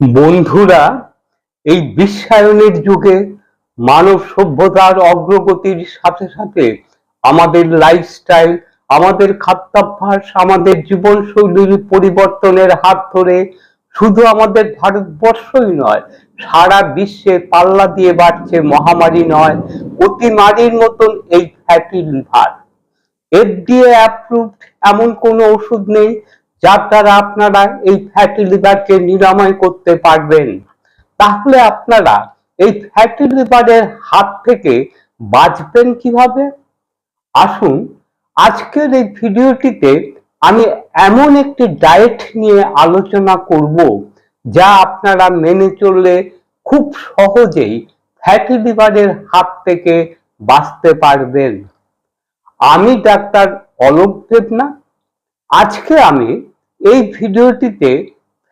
বন্ধুরা, এই বিশ্বায়নের যুগে মানব সভ্যতার অগ্রগতির সাথে সাথে আমাদের লাইফস্টাইল আমাদের খাদ্যাভ্যাস, আমাদের জীবনশৈলীর পরিবর্তনের হাত ধরে শুধু আমাদের ভারতবর্ষই নয়, সারা বিশ্বে পাল্লা দিয়ে বাড়ছে মহামারী নয়, অতিমারির মতন এই ফ্যাটি লিভার এফডিএ অ্যাপ্রুভড এমন কোনো ওষুধ নেই যার দ্বারা আপনারা এই ফ্যাটি লিভারকে নিরাময় করতে পারবেন। তাহলে আপনারা এই ফ্যাটি লিভারের হাত থেকে বাঁচবেন কীভাবে? আসুন, আজকের এই ভিডিওটিতে আমি এমন একটি ডায়েট নিয়ে আলোচনা করব, যা আপনারা মেনে চললে খুব সহজেই ফ্যাটি লিভারের হাত থেকে বাঁচতে পারবেন। আমি ডাক্তার অলোক দেবনা আজকে আমি এই ভিডিওটিতে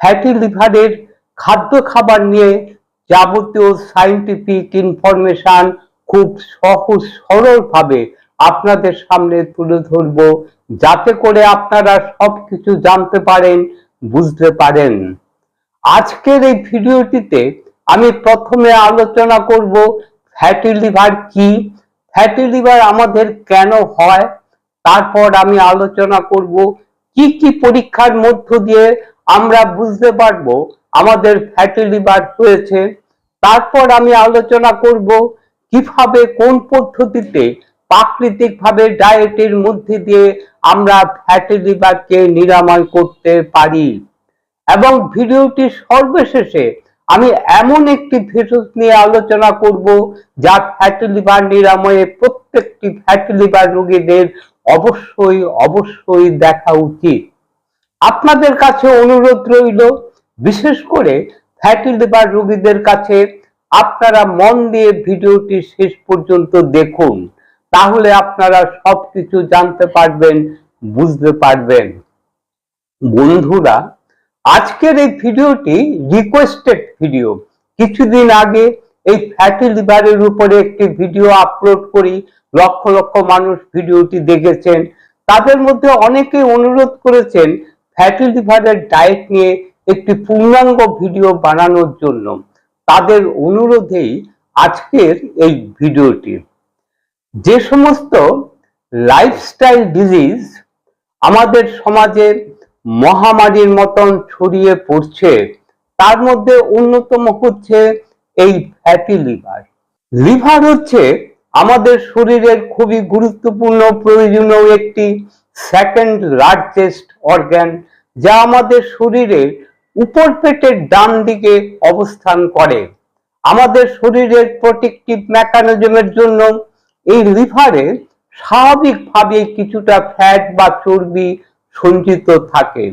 ফ্যাটি লিভারের খাদ্য খাবার নিয়ে যাবতীয় সাইন্টিফিক ইনফরমেশন খুব সহজ সরলভাবে আপনাদের সামনে তুলে ধরব, যাতে করে আপনারা সবকিছু জানতে পারেন, বুঝতে পারেন। আজকের এই ভিডিওটিতে আমি প্রথমে আলোচনা করব ফ্যাটি লিভার কি ফ্যাটি লিভার আমাদের কেন হয়, তারপর আমি আলোচনা করব কি কি পরীক্ষার মধ্য দিয়ে আমরা বুঝতে পারব আমাদের ফ্যাটি লিভার হয়েছে? তারপর আমি আলোচনা করব কীভাবে, কোন পদ্ধতিতে প্রাকৃতিক ভাবে ডায়েটের মধ্যে দিয়ে আমরা ফ্যাটি লিভারকে নিরাময় করতে পারি? এবং ভিডিওটি সর্বশেষে আমি এমন একটি ভেষজ নিয়ে আলোচনা করব যা ফ্যাটি লিভার নিরাময়ে প্রত্যেকটি ফ্যাটি লিভার রোগীদের অবশ্যই অবশ্যই দেখা উচিত। আপনাদের কাছে অনুরোধ রইল, বিশেষ করে ফ্যাটি লিভার রোগীদের কাছে আপনারা মন দিয়ে ভিডিওটি শেষ পর্যন্ত দেখুন, তাহলে আপনারা সবকিছু জানতে পারবেন, বুঝতে পারবেন। বন্ধুরা, আজকের এই ভিডিওটি রিকোয়েস্টেড ভিডিও কিছুদিন আগে এই ফ্যাটি লিভারের উপরে একটি ভিডিও আপলোড করি লক্ষ লক্ষ মানুষ ভিডিওটি দেখেছেন। তাদের মধ্যে অনেকে অনুরোধ করেছেন ফ্যাটি লিভারের ডায়েট নিয়ে একটি পূর্ণাঙ্গ ভিডিও বানানোর জন্য। তাদের অনুরোধেই আজকের এই ভিডিওটি। যে সমস্ত লাইফস্টাইল ডিজিজ আমাদের সমাজে মহামারীর মতন ছড়িয়ে পড়ছে, তার মধ্যে অন্যতম হচ্ছে এই ফ্যাটি লিভার লিভার হচ্ছে আমাদের শরীরের খুবই গুরুত্বপূর্ণ প্রয়োজনীয় একটি সেকেন্ড লার্জেস্ট অর্গান যা আমাদের শরীরের উপর পেটের ডান দিকে অবস্থান করে। আমাদের শরীরের প্রোটেকটিভ মেকানিজমের জন্য এই লিভারে স্বাভাবিকভাবে কিছুটা ফ্যাট বা চর্বি সঞ্চিত থাকে।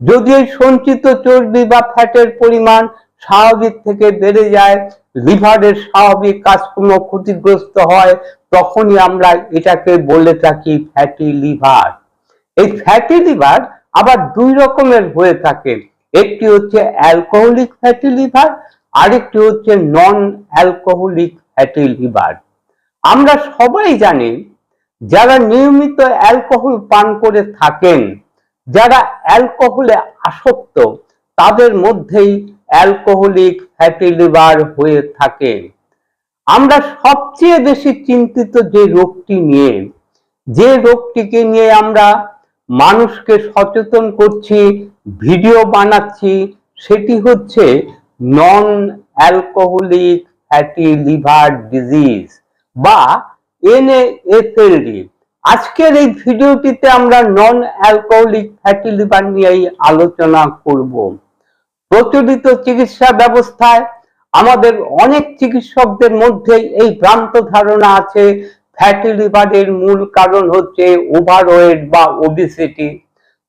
যদি এই সঞ্চিত চর্বি বা ফ্যাটের পরিমাণ স্বাভাবিক থেকে বেড়ে যায় লিভারের স্বাভাবিক কাজকর্ম ক্ষতিগ্রস্ত হয়, তখনই আমরা এটাকে বলে থাকি ফ্যাটি লিভার এই ফ্যাটি লিভার আবার দুই রকমের হয়ে থাকে। একটি হচ্ছে অ্যালকোহলিক ফ্যাটি লিভার আরেকটি হচ্ছে নন অ্যালকোহলিক ফ্যাটি লিভার আমরা সবাই জানি, যারা নিয়মিত অ্যালকোহল পান করে থাকেন, যারা অ্যালকোহলে আসক্ত, তাদের মধ্যেই অ্যালকোহলিক ফ্যাটি লিভার হয়ে থাকে। আমরা সবচেয়ে বেশি চিন্তিত যে রোগটি নিয়ে, যে রোগটিকে নিয়ে আমরা মানুষকে সচেতন করছি, ভিডিও বানাচ্ছি, সেটি হচ্ছে non alcoholic fatty liver disease বা এনএএফএলডি আজকের এই ভিডিওটিতে আমরা নন অ্যালকোহলিক ফ্যাটি লিভার নিয়েই আলোচনা করব। প্রচলিত চিকিৎসা ব্যবস্থায় আমাদের অনেক চিকিৎসকদের মধ্যে এই ভ্রান্ত ধারণা আছে। ফ্যাটি লিভারের মূল কারণ হচ্ছে ওভারওয়েট বা obesity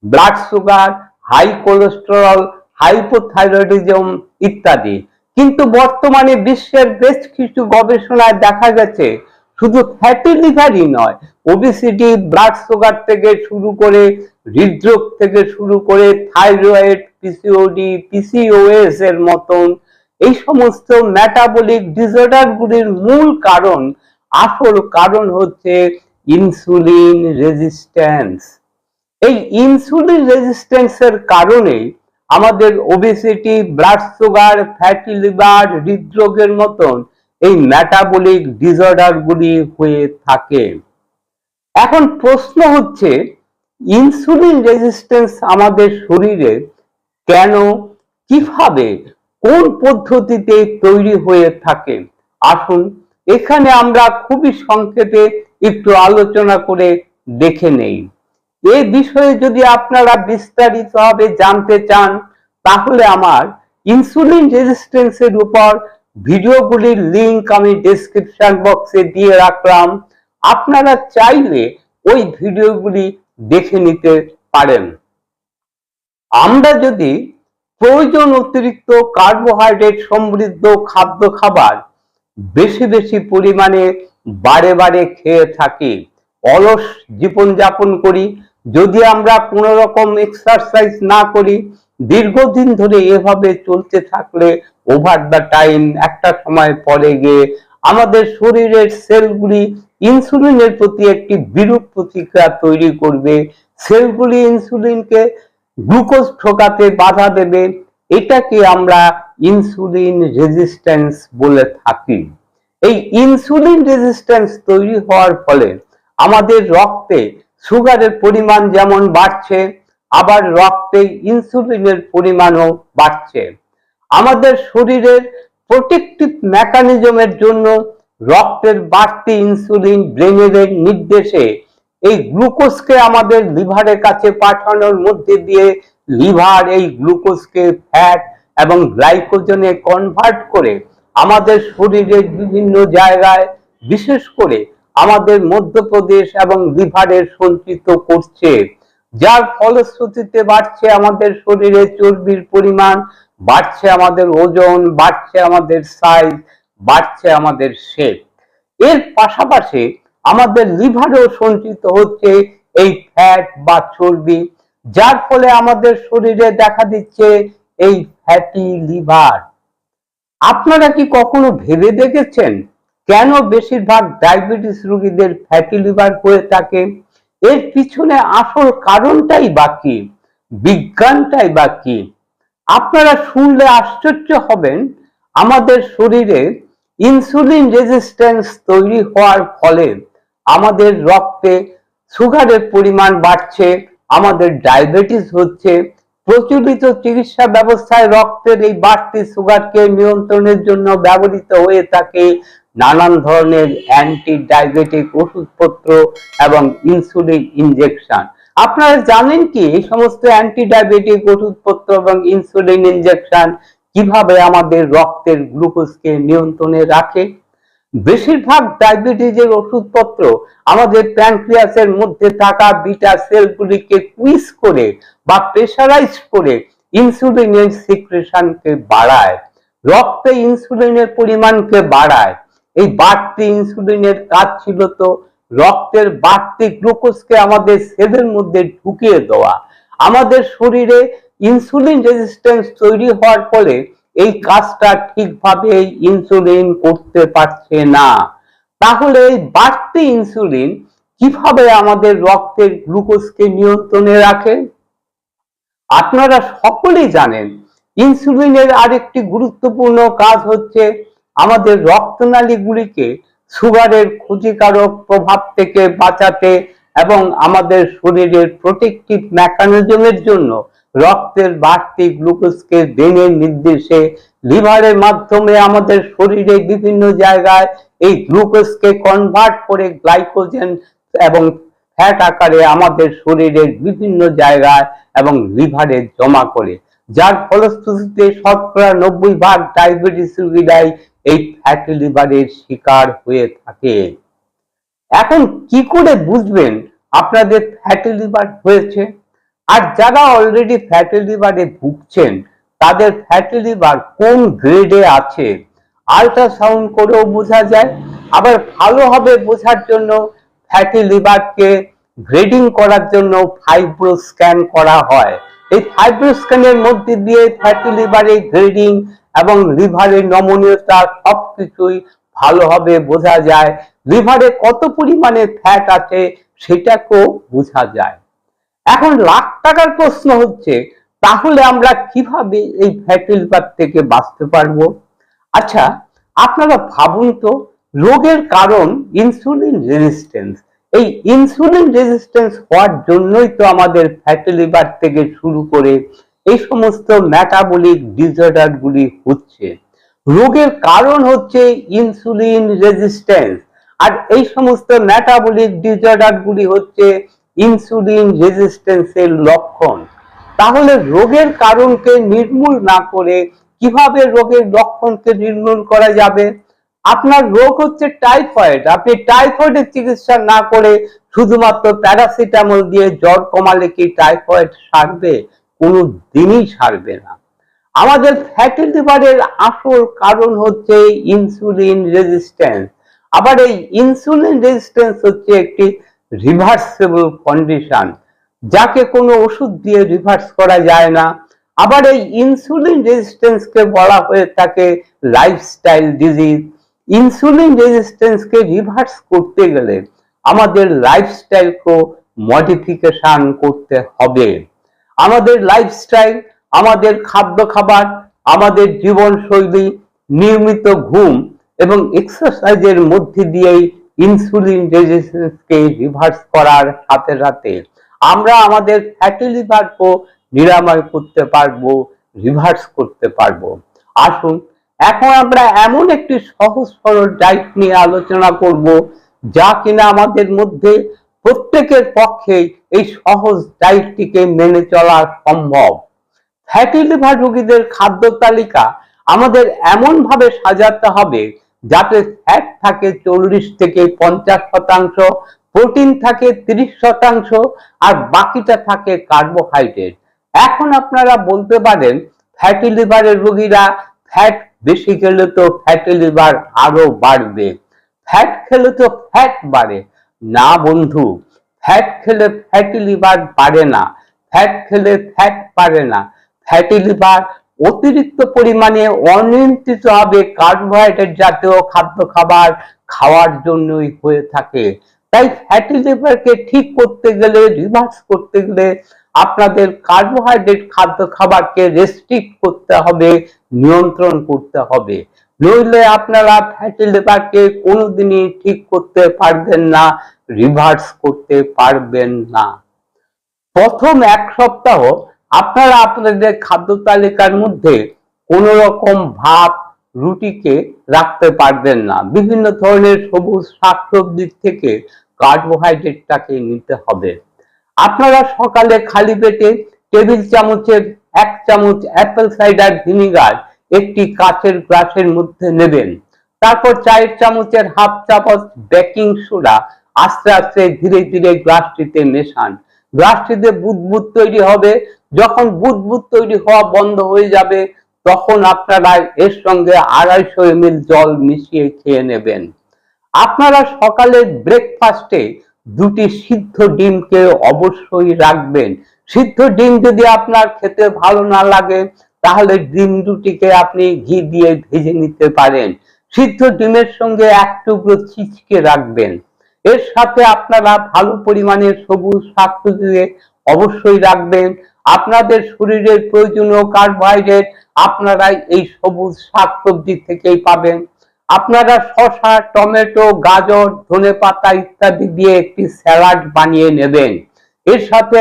blood sugar high cholesterol hypothyroidism ইত্যাদি। কিন্তু বর্তমানে বিশ্বের বেশ কিছু গবেষণায় দেখা গেছে, শুধু ফ্যাটি লিভারই নয় ওবিসিটি ব্লাড সুগার থেকে শুরু করে, হৃদরোগ থেকে শুরু করে থাইরয়েড পিসিওডি পিসিওএস এর মতন, এই সমস্ত মেটাবলিক ডিসঅর্ডার গুলির মূল কারণ, আসল কারণ হচ্ছে ইনসুলিন রেজিস্ট্যান্স এই ইনসুলিন রেজিস্ট্যান্সের কারণে আমাদের obesity blood sugar fatty liver হৃদরোগের মতন এই মেটাবলিক ডিসঅর্ডার গুলি হয়ে থাকে। এখন প্রশ্ন হচ্ছে ইনসুলিন রেজিস্ট্যান্স আমাদের শরীরে কেন? কীভাবে? কোন পদ্ধতিতে তৈরি হয়ে থাকে? আসুন, এখানে আমরা খুবই সংক্ষেপে একটু আলোচনা করে দেখে নেই। এ বিষয়ে যদি আপনারা বিস্তারিতভাবে জানতে চান, তাহলে আমার ইনসুলিন রেজিস্ট্যান্সের উপর ভিডিওগুলির লিংক আমি ডেসক্রিপশন বক্সে দিয়ে রাখলাম। আপনারা চাইলে ওই ভিডিওগুলি দেখে নিতে পারেন। আমরা যদি প্রয়োজন অতিরিক্ত কার্বোহাইড্রেট সমৃদ্ধ খাদ্য খাবার বেশি বেশি পরিমাণে বারে বারে খেয়ে থাকি, অলস জীবনযাপন করি, যদি আমরা কোনো রকম এক্সারসাইজ না করি, দীর্ঘদিন ধরে এভাবে চলতে থাকলে ওভার দ্য টাইম একটা সময় পরে গিয়ে আমাদের শরীরের সেলগুলি ইনসুলিনের প্রতি একটি বিরূপ প্রতিক্রিয়া তৈরি করবে। সেলগুলি ইনসুলিনকে গ্লুকোজ ঠোকাতে বাধা দেবে, এটাকে আমরা ইনসুলিন রেজিস্ট্যান্স বলে থাকি। এই ইনসুলিন রেজিস্ট্যান্স তৈরি হওয়ার ফলে আমাদের রক্তে সুগারের পরিমাণ যেমন বাড়ছে, আবার রক্তে ইনসুলিনের পরিমাণও বাড়ছে। আমাদের শরীরের প্রোটেকটিভ মেকানিজমের জন্য রক্তের বাড়তি ইনসুলিন ব্রেনের নির্দেশে এই গ্লুকোজকে আমাদের লিভারের কাছে পাঠানোর মধ্যে দিয়ে লিভার এই গ্লুকোজকে ফ্যাট এবং গ্লাইকোজেনে কনভার্ট করে আমাদের শরীরের বিভিন্ন জায়গায়, বিশেষ করে আমাদের মধ্যপ্রদেশ এবং লিভারের সঞ্চিত করছে। যার ফলশ্রুতিতে বাড়ছে আমাদের শরীরে চর্বির পরিমাণ, বাড়ছে আমাদের ওজন, বাড়ছে আমাদের সাইজ বাড়ছে আমাদের শেপ এর পাশাপাশি আমাদের লিভারেও সঞ্চিত হচ্ছে এই ফ্যাট বা চর্বি, যার ফলে আমাদের শরীরে দেখা দিচ্ছে এই ফ্যাটি লিভার আপনারা কি কখনো ভেবে দেখেছেন কেন বেশিরভাগ ডায়াবেটিস রোগীদের ফ্যাটি লিভার হয়ে থাকে? এর পিছনে আসল কারণটাই বাকি বিজ্ঞানটাই বাকি আপনারা শুনলে আশ্চর্য হবেন, আমাদের শরীরে ইনসুলিন রেজিস্ট্যান্স তৈরি হওয়ার ফলে আমাদের রক্তে সুগারের পরিমাণ বাড়ছে, আমাদের ডায়াবেটিস হচ্ছে, প্রচলিত চিকিৎসা ব্যবস্থায় রক্তের এই বাড়তি সুগারকে নিয়ন্ত্রণের জন্য ব্যবহৃত হয়ে থাকে নানান ধরনের অ্যান্টি ডায়াবেটিক ওষুধপত্র এবং ইনসুলিন ইনজেকশন আপনারা জানেন কি এই সমস্ত অ্যান্টি ডায়াবেটিক ওষুধপত্র এবং ইনসুলিন ইনজেকশন কীভাবে আমাদের রক্তের গ্লুকোজকে নিয়ন্ত্রণে রাখে? বেশিরভাগ ডায়াবেটিসের ওষুধপত্র আমাদের প্যানক্রিয়াসের মধ্যে থাকা বিটা সেলগুলিকে কুইজ করে বা প্রেসারাইজ করে ইনসুলিনের সিক্রেশনকে বাড়ায়, রক্তে ইনসুলিনের পরিমাণকে বাড়ায়। এই বাড়তি ইনসুলিনের কাজ ছিল তো রক্তের বাড়তি গ্লুকোজকে আমাদের সেলের মধ্যে ঢুকিয়ে দেওয়া। আমাদের শরীরে ইনসুলিন রেজিস্ট্যান্স তৈরি হওয়ার ফলে এই কাজটা ঠিকভাবে ইনসুলিন করতে পারছে না। তাহলে এই বাড়তি ইনসুলিন কীভাবে আমাদের রক্তের গ্লুকোজকে নিয়ন্ত্রণে রাখে? আপনারা সকলেই জানেন ইনসুলিনের আরেকটি গুরুত্বপূর্ণ কাজ হচ্ছে আমাদের রক্তনালীগুলিকে সুগারের ক্ষতিকারক প্রভাব থেকে বাঁচাতে এবং আমাদের শরীরের প্রোটেকটিভ মেকানিজমের জন্য রক্তের বাড়তি গ্লুকোজকে ব্রেনের নির্দেশে লিভারের মাধ্যমে আমাদের শরীরে বিভিন্ন জায়গায় এই গ্লুকোজকে কনভার্ট করে গ্লাইকোজেন এবং ফ্যাট আকারে আমাদের শরীরের বিভিন্ন জায়গায় এবং লিভারে জমা করে। যার ফলশ্রুতিতে শতকরা নব্বই ভাগ ডায়াবেটিস রোগীরাই এই ফ্যাটি লিভারের শিকার হয়ে থাকে। এখন কি করে বুঝবেন আপনাদের ফ্যাটি লিভার হয়েছে? আর যারা অলরেডি ফ্যাটি লিভারে ভুগছেন, তাদের ফ্যাটি লিভার কোন গ্রেডে আছে? আল্ট্রাসাউন্ড করেও বোঝা যায়, আবার ভালোভাবে বোঝার জন্য ফ্যাটি লিভারকে গ্রেডিং করার জন্য ফাইব্রো স্ক্যান করা হয়। এই ফাইব্রো স্ক্যানের মধ্যে দিয়ে ফ্যাটি লিভারের গ্রেডিং এবং লিভারের নমনীয়তা সবকিছুই ভালোভাবে বোঝা যায়। লিভারে কত পরিমাণে ফ্যাট আছে, সেটাকেও বোঝা যায়। এখন লাখ টাকার প্রশ্ন হচ্ছে, তাহলে আমরা কীভাবে এই ফ্যাটি লিভার থেকে বাঁচতে পারব? আচ্ছা আপনারা ভাবুন তো, রোগের কারণ ইনসুলিন রেজিস্ট্যান্স এই ইনসুলিন রেজিস্ট্যান্স হওয়ার জন্যই তো আমাদের ফ্যাটি লিভার থেকে শুরু করে এই সমস্ত মেটাবলিক ডিসঅর্ডার গুলি হচ্ছে। রোগের কারণ হচ্ছে ইনসুলিন রেজিস্ট্যান্স আর এই সমস্ত ম্যাটাবলিক ডিসঅর্ডার গুলি হচ্ছে ইনসুলিন রেজিস্ট্যান্সের লক্ষণ। তাহলে রোগের কারণকে নির্মূল না করে কীভাবে রোগের লক্ষণকে নির্মূল করা যাবে? আপনার রোগ হচ্ছে টাইফয়েড আপনি টাইফয়েডের চিকিৎসা না করে শুধুমাত্র প্যারাসিটামল দিয়ে জ্বর কমালে কি টাইফয়েড সারবে? কোনো দিনই সারবে না। আমাদের ফ্যাটি লিভারের আসল কারণ হচ্ছে ইনসুলিন রেজিস্ট্যান্স আবার এই ইনসুলিন রেজিস্ট্যান্স হচ্ছে একটি রিভার্সেবল কন্ডিশন যাকে কোনো ওষুধ দিয়ে রিভার্স করা যায় না। আবার এই ইনসুলিন রেজিস্ট্যান্সকে বলা হয়ে থাকে লাইফস্টাইল ডিজিজ ইনসুলিন রেজিস্ট্যান্সকে রিভার্স করতে গেলে আমাদের লাইফস্টাইলকে মডিফিকেশন করতে হবে। আমাদের লাইফস্টাইল আমাদের খাদ্য খাবার, আমাদের জীবনশৈলী, নিয়মিত ঘুম এবং এক্সারসাইজের মধ্যে দিয়েই ইনসুলিন রেজিস্ট্যান্সকে রিভার্স করার সাথে সাথে আমরা আমাদের ফ্যাটি লিভারকে নিরাময় করতে পারব রিভার্স করতে পারব। আসুন, এখন আমরা এমন একটি সহজ সরল ডায়েট নিয়ে আলোচনা করব, যা কিনা আমাদের মধ্যে প্রত্যেকের পক্ষে এই সহজ ডায়েটটিকে মেনে চলা সম্ভব। ফ্যাটি লিভার রোগীদের খাদ্য তালিকা আমাদের এমন ভাবে সাজাতে হবে যাতে ফ্যাট থাকে চল্লিশ থেকে পঞ্চাশ শতাংশ, প্রোটিন থাকে তিরিশ শতাংশ, আর বাকিটা থাকে কার্বোহাইড্রেট। এখন আপনারা বলতে পারেন, ফ্যাটি লিভারের রোগীরা ফ্যাট বেশি খেলে তো ফ্যাটি লিভার আরও বাড়বে। ফ্যাট খেলে তো ফ্যাট বাড়ে। না বন্ধু, ফ্যাট খেলে ফ্যাটি লিভার বাড়ে না। ফ্যাট খেলে ফ্যাট বাড়ে না। ফ্যাটি লিভার অতিরিক্ত পরিমাণে অনিয়ন্ত্রিত ভাবে কার্বোহাইড্রেট জাতীয় খাদ্য খাবার খাওয়ার জন্যই হয়ে থাকে। তাই ফ্যাটি লিভারকে ঠিক করতে গেলে রিভার্স করতে গেলে আপনাদের কার্বোহাইড্রেট খাদ্য খাবারকে রেস্ট্রিক্ট করতে হবে, নিয়ন্ত্রণ করতে হবে। নইলে আপনারা ফ্যাটি লিভারকে কোনোদিনই ঠিক করতে পারবেন না রিভার্স করতে পারবেন না। প্রথম এক সপ্তাহ আপনারা আপনাদের খাদ্য তালিকার মধ্যে কোন রকম ভাত, রুটিকে রাখতে পারবেন না। বিভিন্ন ধরনের সবুজ শাকসবজির থেকে কার্বোহাইড্রেটটাকে নিতে হবে। আপনারা সকালে খালি পেটে টেবিল চামচের এক চামচ অ্যাপেল সাইডার ভিনিগার একটি কাচের গ্লাসের মধ্যে নেবেন। তারপর চায়ের চামচের হাফ চামচ বেকিং সোডা আস্তে আস্তে ধীরে ধীরে গ্লাসটিতে মেশান। গ্লাসটিতে বুদবুদ তৈরি হবে। যখন বুদবুদ তৈরি হওয়া বন্ধ হয়ে যাবে, তখন আপনারা এর সঙ্গে আড়াইশো এম জল মিশিয়ে খেয়ে নেবেন। আপনারা সকালের ব্রেকফাস্টে দুটি সিদ্ধ ডিমকে অবশ্যই রাখবেন। সিদ্ধ ডিম যদি আপনার খেতে ভালো না লাগে, তাহলে ডিম দুটিকে আপনি ঘি দিয়ে ভেজে নিতে পারেন। সিদ্ধ ডিমের সঙ্গে এক টুকরো চিচকে রাখবেন। এর সাথে আপনারা ভালো পরিমাণে সবুজ শাকসবজি অবশ্যই রাখবেন। আপনাদের শরীরের প্রয়োজনীয় কার্বোহাইড্রেট আপনারা এই সবুজ শাকসবজি থেকেই পাবেন। আপনারা শসা, টমেটো, গাজর, ধনে পাতা ইত্যাদি দিয়ে একটি স্যালাড বানিয়ে নেবেন। এর সাথে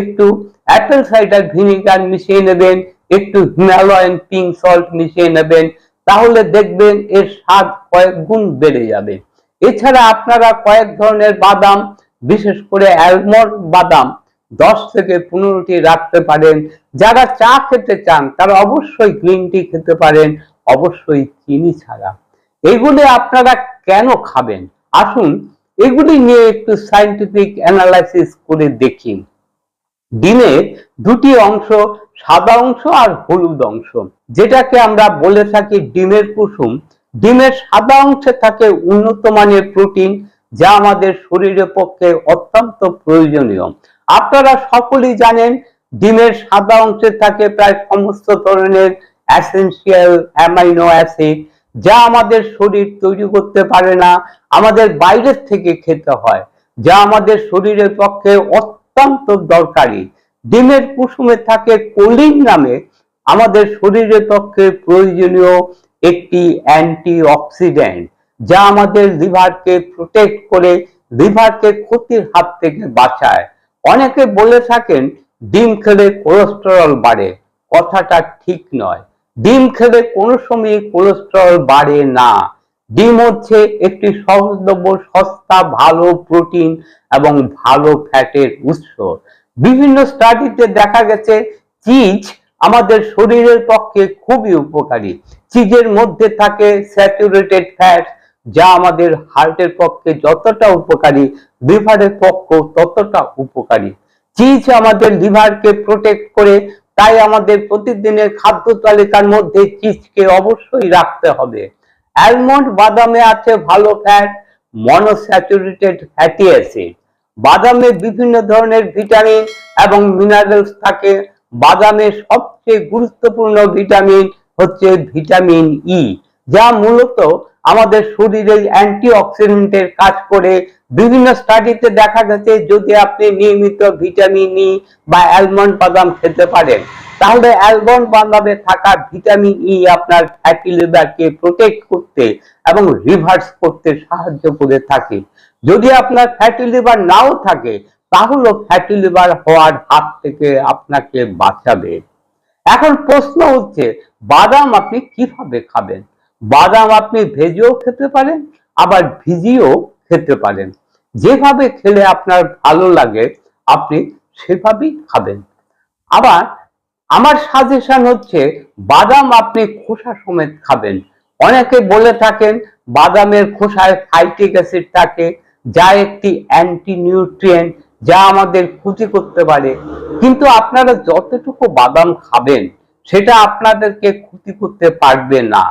একটু অ্যাপেল সাইডার ভিনিগার মিশিয়ে নেবেন, একটু হিমালয়ান পিঙ্ক সল্ট মিশিয়ে নেবেন, তাহলে দেখবেন এর স্বাদ কয়েক গুণ বেড়ে যাবে। এছাড়া আপনারা কয়েক ধরনের বাদাম, বিশেষ করে অ্যালমন্ড বাদাম দশ থেকে পনেরোটি রাখতে পারেন। যারা চা খেতে চান, তারা অবশ্যই গ্রিন টি খেতে পারেন, অবশ্যই চিনি ছাড়া। এগুলি আপনারা কেন খাবেন? আসুন, এগুলি নিয়ে একটু সাইন্টিফিক অ্যানালাইসিস করে দেখি। ডিমে দুটি অংশ সাদা অংশ আর হলুদ অংশ। যেটাকে আমরা বলে থাকি ডিমের কুসুম। ডিমের সাদা অংশে থাকে উন্নত মানের প্রোটিন যা আমাদের শরীরের পক্ষে অত্যন্ত প্রয়োজনীয়। আপনারা সকলেই জানেন ডিমের সাদা অংশে থাকে প্রায় সমস্ত ধরনের অ্যাসেন্সিয়াল অ্যামাইনো অ্যাসিড যা আমাদের শরীর তৈরি করতে পারে না, আমাদের বাইরের থেকে খেতে হয়, যা আমাদের শরীরের পক্ষে অত্যন্ত দরকারি। ডিমের কুসুমে থাকে কোলিন নামে আমাদের শরীরের পক্ষে প্রয়োজনীয় একটি অ্যান্টি অক্সিডেন্ট যা আমাদের লিভারকে প্রোটেক্ট করে, লিভারকে ক্ষতির হাত থেকে বাঁচায়। অনেকে বলে থাকেন, ডিম খেলে কোলেস্টেরল বাড়ে। কথাটা ঠিক নয়। ডিম খেলে কোনো সময় কোলেস্টেরল বাড়ে না। ডিম হচ্ছে একটি সহজলভ্য, সস্তা, ভালো প্রোটিন এবং ভালো ফ্যাটের উৎস। বিভিন্ন স্টাডিতে দেখা গেছে, চিজ আমাদের শরীরের পক্ষে খুবই উপকারী। চিজের মধ্যে থাকে স্যাচুরেটেড ফ্যাট যা আমাদের হার্টের পক্ষে যতটা উপকারী লিভারের পক্ষে ততটা উপকারী। চিজ আমাদের লিভারকে প্রোটেক্ট করে, তাই আমাদের প্রতিদিনের খাদ্য তালিকার মধ্যে চিজকে অবশ্যই রাখতে হবে। অ্যালমন্ড বাদামে আছে ভালো ফ্যাট মনোস্যাচুরেটেড ফ্যাটি অ্যাসিড বাদামে বিভিন্ন ধরনের ভিটামিন এবং মিনারেলস থাকে। বাদামে সবচেয়ে গুরুত্বপূর্ণ ভিটামিন হচ্ছে ভিটামিন ই যা মূলত আমাদের শরীরে অ্যান্টিঅক্সিডেন্টের কাজ করে বিভিন্ন স্টাডিতে দেখা গেছে যদি আপনি নিয়মিত ভিটামিন ই বা অ্যালমন্ড বাদাম খেতে পারেন, তাহলে অ্যালমন্ড বাদামে থাকা ভিটামিন ই আপনার ফ্যাটি লিভারকে প্রোটেক্ট করতে এবং রিভার্স করতে সাহায্য করে থাকে। যদি আপনার ফ্যাটি লিভার নাও থাকে তাহলে ফ্যাটি লিভার হওয়ার হাত থেকে আপনাকে বাঁচাবে। এখন প্রশ্ন হচ্ছে, বাদাম আপনি কীভাবে খাবেন? বাদাম আপনি ভেজেও খেতে পারেন, আবার ভিজিও খেতে পারেন। যেভাবে খেলে আপনার ভালো লাগে, আপনি সেভাবেই খাবেন। আবার আমার সাজেশন হচ্ছে, বাদাম আপনি খোসা সমেত খাবেন। অনেকে বলে থাকেন, বাদামের খোসায় ফাইটিক অ্যাসিড থাকে, যা একটি অ্যান্টি নিউট্রিয়েন্ট যা আমাদের ক্ষতি করতে পারে। কিন্তু আপনারা যতটুকু বাদাম খাবেন, সেটা আপনাদেরকে ক্ষতি করতে পারবে না।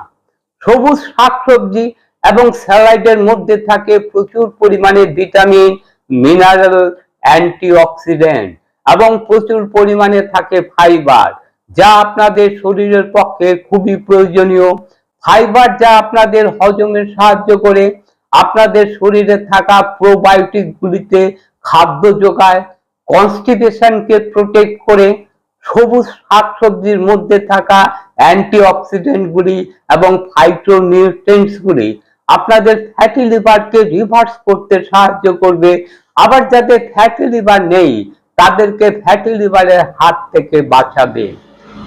সবুজ শাকসবজি এবং স্যালাইডের মধ্যে থাকে প্রচুর পরিমাণে ভিটামিন, মিনারেল, অ্যান্টিঅক্সিডেন্ট এবং প্রচুর পরিমাণে থাকে ফাইবার, যা আপনাদের শরীরের পক্ষে খুবই প্রয়োজনীয়। ফাইবার যা আপনাদের হজমের সাহায্য করে, আপনাদের শরীরে থাকা প্রোবায়োটিক গুলিতে খাদ্য যোগায়, কনস্টিপেশনকে প্রোটেক্ট করে, সবুজ শাকসবজির মধ্যে থাকা অ্যান্টিঅক্সিডেন্ট গুলি এবং ফাইটোনিউট্রিয়েন্টস গুলি আপনাদের ফ্যাটি লিভারকে রিভার্স করতে সাহায্য করবে। আবার যাদের ফ্যাটি লিভার নেই, তাদেরকে ফ্যাটি লিভারের হাত থেকে বাঁচাবে।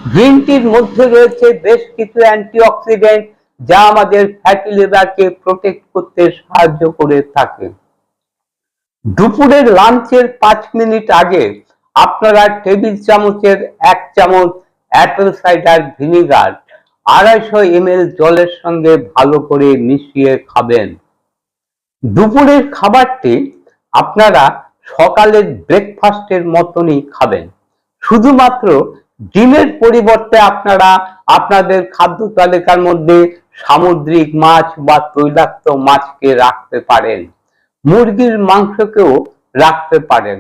গ্রিন টির মধ্যে রয়েছে বেশ কিছু অ্যান্টিঅক্সিডেন্ট যা আমাদের ফ্যাটি লিভারকে প্রোটেক্ট করতে সাহায্য করে থাকে। দুপুরের লাঞ্চের পাঁচ মিনিট আগে আপনারা টেবিল চামচের এক চামচ অ্যাপেল সাইডার ভিনিগার আড়াইশো এম জলের সঙ্গে ভালো করে মিশিয়ে খাবেন। দুপুরের খাবারটি আপনারা সকালের ব্রেকফাস্টের মতনই খাবেন। শুধুমাত্র ডিমের পরিবর্তে আপনারা আপনাদের খাদ্য তালিকার মধ্যে সামুদ্রিক মাছ বা তৈলাক্ত মাছকে রাখতে পারেন। মুরগির মাংসকেও রাখতে পারেন।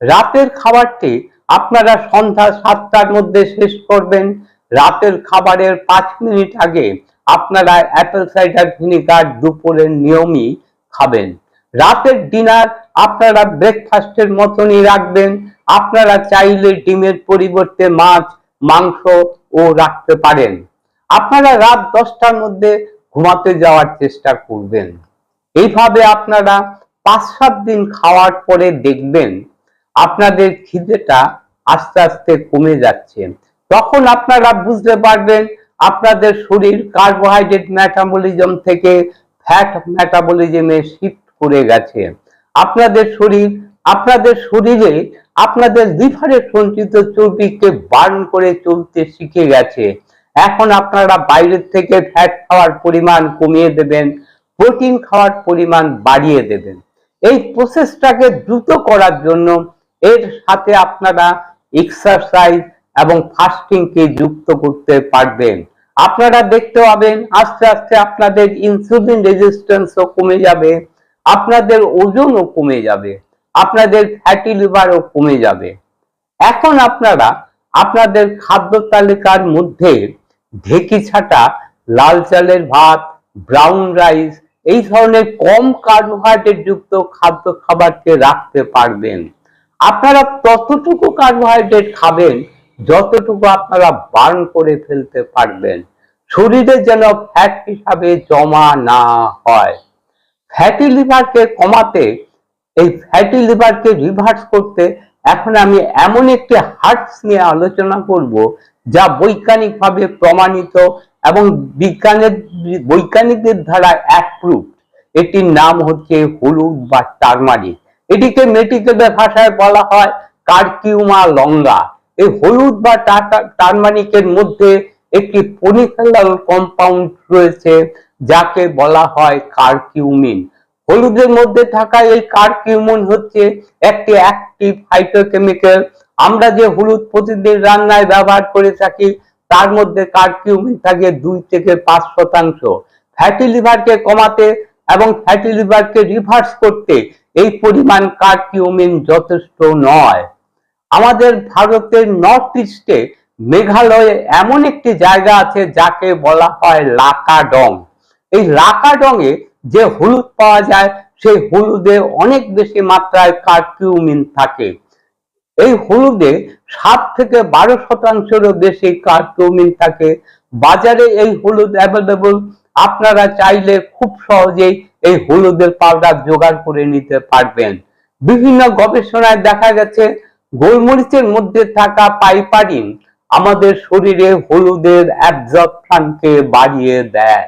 রাতের খাবারটি আপনারা সন্ধ্যা সাতটার মধ্যে শেষ করবেন। রাতের খাবারের পাঁচ মিনিট আগে আপনারা অ্যাপেল সাইডার ভিনিগার দুপুরের নিয়মই খাবেন। রাতের ডিনার আপনারা ব্রেকফাস্টের মতনই রাখবেন। আপনারা চাইলে ডিমের পরিবর্তে মাছ, মাংস ও রাখতে পারেন। আপনারা রাত দশটার মধ্যে ঘুমাতে যাওয়ার চেষ্টা করবেন। এইভাবে আপনারা পাঁচ সাত দিন খাওয়ার পরে দেখবেন আপনাদের খিদেটা আস্তে আস্তে কমে যাচ্ছে। তখন আপনারা বুঝতে পারবেন আপনাদের শরীর কার্বোহাইড্রেট মেটাবলিজম থেকে ফ্যাট মেটাবলিজমে শিফট করে গেছে। আপনাদের শরীর, আপনাদের শরীরে, আপনাদের লিভারের সঞ্চিত চর্বিকে বার্ন করে চলতে শিখে গেছে। এখন আপনারা বাইরের থেকে ফ্যাট খাওয়ার পরিমাণ কমিয়ে দেবেন প্রোটিন খাওয়ার পরিমাণ বাড়িয়ে দেবেন। এই প্রসেসটাকে দ্রুত করার জন্য এর সাথে আপনারা এক্সারসাইজ এবং ফাস্টিংকে যুক্ত করতে পারবেন। আপনারা দেখতে পাবেন, আস্তে আস্তে আপনাদের ইনসুলিন রেজিস্ট্যান্সও কমে যাবে, আপনাদের ওজনও কমে যাবে, আপনাদের ফ্যাটি লিভারও কমে যাবে। এখন আপনারা আপনাদের খাদ্য তালিকার মধ্যে ঢেকি ছাটা, লাল চালের ভাত ব্রাউন রাইস এই ধরনের কম কার্বোহাইড্রেট যুক্ত খাদ্য খাবারকে রাখতে পারবেন। আপনারা ততটুকু কার্বোহাইড্রেট খাবেন যতটুকু আপনারা বার্ন করে ফেলতে পারবেন, শরীরে যেন ফ্যাট হিসাবে জমা না হয়। ফ্যাটি লিভারকে কমাতে, এই ফ্যাটি লিভারকে রিভার্স করতে এখন আমি এমন একটি হার্টস নিয়ে আলোচনা করব, যা বৈজ্ঞানিকভাবে প্রমাণিত এবং বিজ্ঞানের, বৈজ্ঞানিকদের দ্বারা অ্যাপ্রুভ এটির নাম হচ্ছে হলুদ বা টার্মারিক। এটিকে মেডিকেল ভাষায় বলা হয় কার্কিউমা লঙ্গা। এই হলুদ বা টার্মারিকের মধ্যে একটি পলিফেনাল কম্পাউন্ড রয়েছে, যাকে বলা হয় কার্কিউমিন। হলুদের মধ্যে থাকা এই কার্কিউমিন হচ্ছে একটি অ্যাক্টিভ ফাইটোকেমিক্যাল আমরা যে হলুদ প্রতিদিন রান্নায় ব্যবহার করে থাকি, তার মধ্যে কার্কিউমিন থাকে দুই থেকে পাঁচ শতাংশ। ফ্যাটি লিভারকে কমাতে এবং ফ্যাটি লিভারকে রিভার্স করতে এই পরিমাণ কার্কিউমিন যথেষ্ট নয়। আমাদের ভারতের নর্থ ইস্টে মেঘালয়ে এমন একটি জায়গা আছে যাকে বলা হয় লাকাডং। এই লাকাডং এ যে হলুদ পাওয়া যায়, সেই হলুদে অনেক বেশি মাত্রায় কার্কিউমিন থাকে। এই হলুদে সাত থেকে বারো শতাংশেরও বেশি কার্কিউমিন থাকে। বাজারে এই হলুদ অ্যাভেলেবল আপনারা চাইলে খুব সহজেই এই হলুদের পাউডার জোগাড় করে নিতে পারবেন। বিভিন্ন গবেষণায় দেখা গেছে গোলমরিচের মধ্যে থাকা পাইপারিন আমাদের শরীরে হলুদের অ্যাবজর্পশনকে বাড়িয়ে দেয়।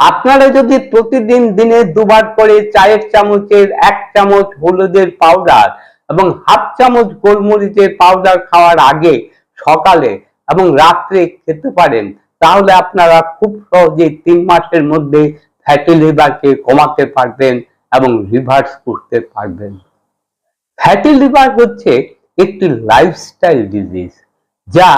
আপনারা যদি প্রতিদিন দিনে দুবার করে চায়ের চামচের এক চামচ হলুদের পাউডার এবং হাফ চামচ গোলমরিচের পাউডার খাওয়ার আগে সকালে এবং রাত্রে খেতে পারেন, তাহলে আপনারা খুব সহজেই তিন মাসের মধ্যে ফ্যাটি লিভারকে কমাতে পারবেন এবং রিভার্স করতে পারবেন। ফ্যাটি লিভার হচ্ছে একটি লাইফস্টাইল ডিজিজ যা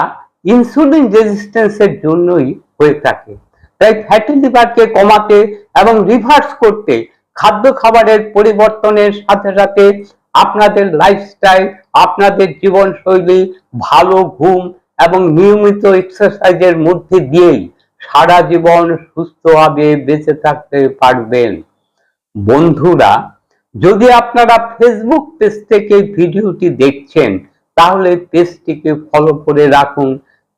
ইনসুলিন রেজিস্ট্যান্সের জন্যই হয়ে থাকে। তাই ফ্যাটি লিভারকে কমাতে এবং রিভার্স করতে খাদ্য খাবারের পরিবর্তনের সাথে সাথে আপনাদের লাইফস্টাইল আপনাদের জীবনশৈলী, ভালো ঘুম এবং নিয়মিত এক্সারসাইজের মধ্যে দিয়েই সারা জীবন সুস্থভাবে বেঁচে থাকতে পারবেন। বন্ধুরা যদি আপনারা ফেসবুক পেজ থেকে ভিডিওটি দেখছেন, তাহলে পেজটিকে ফলো করে রাখুন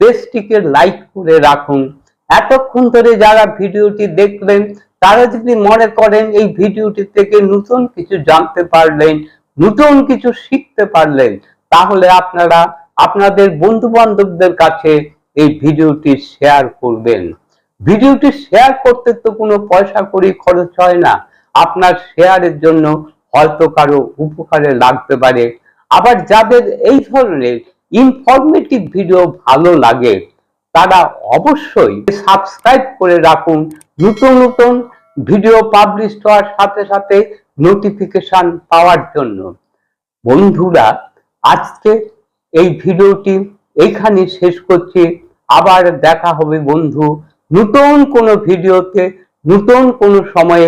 পেজটিকে লাইক করে রাখুন। এতক্ষণ ধরে যারা ভিডিওটি দেখলেন, তারা যদি মনে করেন এই ভিডিওটি থেকে নতুন কিছু জানতে পারলেন, নতুন কিছু শিখতে পারলেন, তাহলে আপনারা আপনাদের বন্ধু বান্ধবদের কাছে এই ভিডিওটি শেয়ার করবেন। ভিডিওটি শেয়ার করতে তো কোনো পয়সা করি খরচ হয় না। আপনার শেয়ারের জন্য হয়তো কারও উপকারে লাগতে পারে। আবার যাদের এই ধরনের ইনফরমেটিভ ভিডিও ভালো লাগে, তারা অবশ্যই সাবস্ক্রাইব করে রাখুন। নতুন নতুন ভিডিও পাবলিশ হওয়ার সাথে সাথে নোটিফিকেশন পাওয়ার জন্য। বন্ধুরা, আজকে এই ভিডিওটি এইখানে শেষ করছি। আবার দেখা হবে বন্ধু নতুন কোনো ভিডিওতে নতুন কোনো সময়ে।